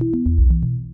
Thank you.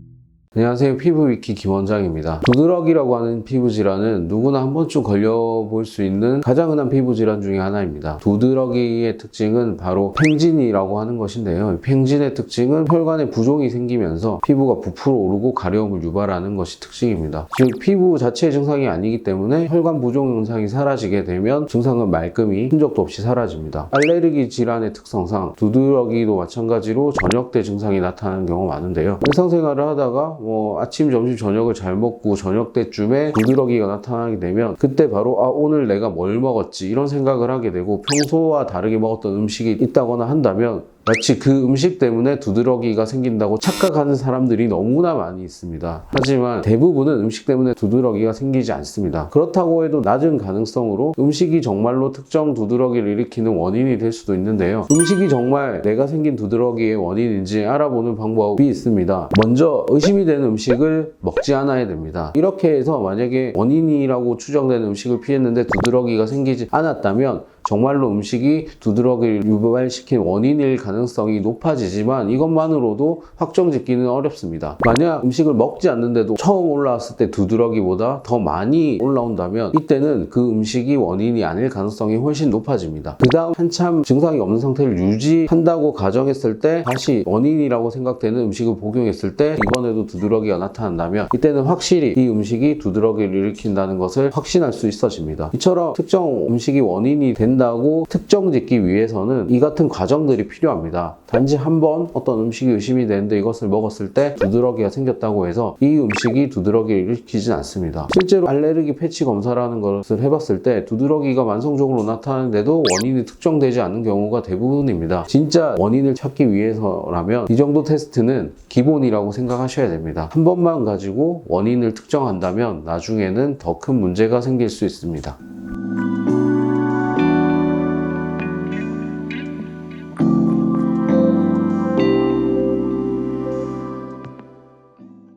안녕하세요. 피부위키 김원장입니다. 두드러기라고 하는 피부 질환은 누구나 한 번쯤 걸려볼 수 있는 가장 흔한 피부 질환 중에 하나입니다. 두드러기의 특징은 바로 팽진이라고 하는 것인데요. 팽진의 특징은 혈관에 부종이 생기면서 피부가 부풀어 오르고 가려움을 유발하는 것이 특징입니다. 즉 피부 자체의 증상이 아니기 때문에 혈관 부종 현상이 사라지게 되면 증상은 말끔히 흔적도 없이 사라집니다. 알레르기 질환의 특성상 두드러기도 마찬가지로 저녁 때 증상이 나타나는 경우가 많은데요. 일상생활을 하다가 뭐 아침, 점심, 저녁을 잘 먹고 저녁 때쯤에 두드러기가 나타나게 되면 그때 바로 아 오늘 내가 뭘 먹었지? 이런 생각을 하게 되고 평소와 다르게 먹었던 음식이 있다거나 한다면 마치 그 음식 때문에 두드러기가 생긴다고 착각하는 사람들이 너무나 많이 있습니다. 하지만 대부분은 음식 때문에 두드러기가 생기지 않습니다. 그렇다고 해도 낮은 가능성으로 음식이 정말로 특정 두드러기를 일으키는 원인이 될 수도 있는데요. 음식이 정말 내가 생긴 두드러기의 원인인지 알아보는 방법이 있습니다. 먼저 의심이 되는 음식을 먹지 않아야 됩니다. 이렇게 해서 만약에 원인이라고 추정되는 음식을 피했는데 두드러기가 생기지 않았다면 정말로 음식이 두드러기를 유발시킨 원인일 가능성이 높아지지만 이것만으로도 확정 짓기는 어렵습니다. 만약 음식을 먹지 않는데도 처음 올라왔을 때 두드러기보다 더 많이 올라온다면 이때는 그 음식이 원인이 아닐 가능성이 훨씬 높아집니다. 그 다음 한참 증상이 없는 상태를 유지한다고 가정했을 때 다시 원인이라고 생각되는 음식을 복용했을 때 이번에도 두드러기가 나타난다면 이때는 확실히 이 음식이 두드러기를 일으킨다는 것을 확신할 수 있어집니다. 이처럼 특정 음식이 원인이 된다고 특정 짓기 위해서는 이 같은 과정들이 필요합 니다. 단지 한 번 어떤 음식이 의심이 되는데 이것을 먹었을 때 두드러기가 생겼다고 해서 이 음식이 두드러기를 일으키진 않습니다. 실제로 알레르기 패치 검사라는 것을 해봤을 때 두드러기가 만성적으로 나타나는데도 원인이 특정되지 않는 경우가 대부분입니다. 진짜 원인을 찾기 위해서라면 이 정도 테스트는 기본이라고 생각하셔야 됩니다. 한 번만 가지고 원인을 특정한다면 나중에는 더 큰 문제가 생길 수 있습니다.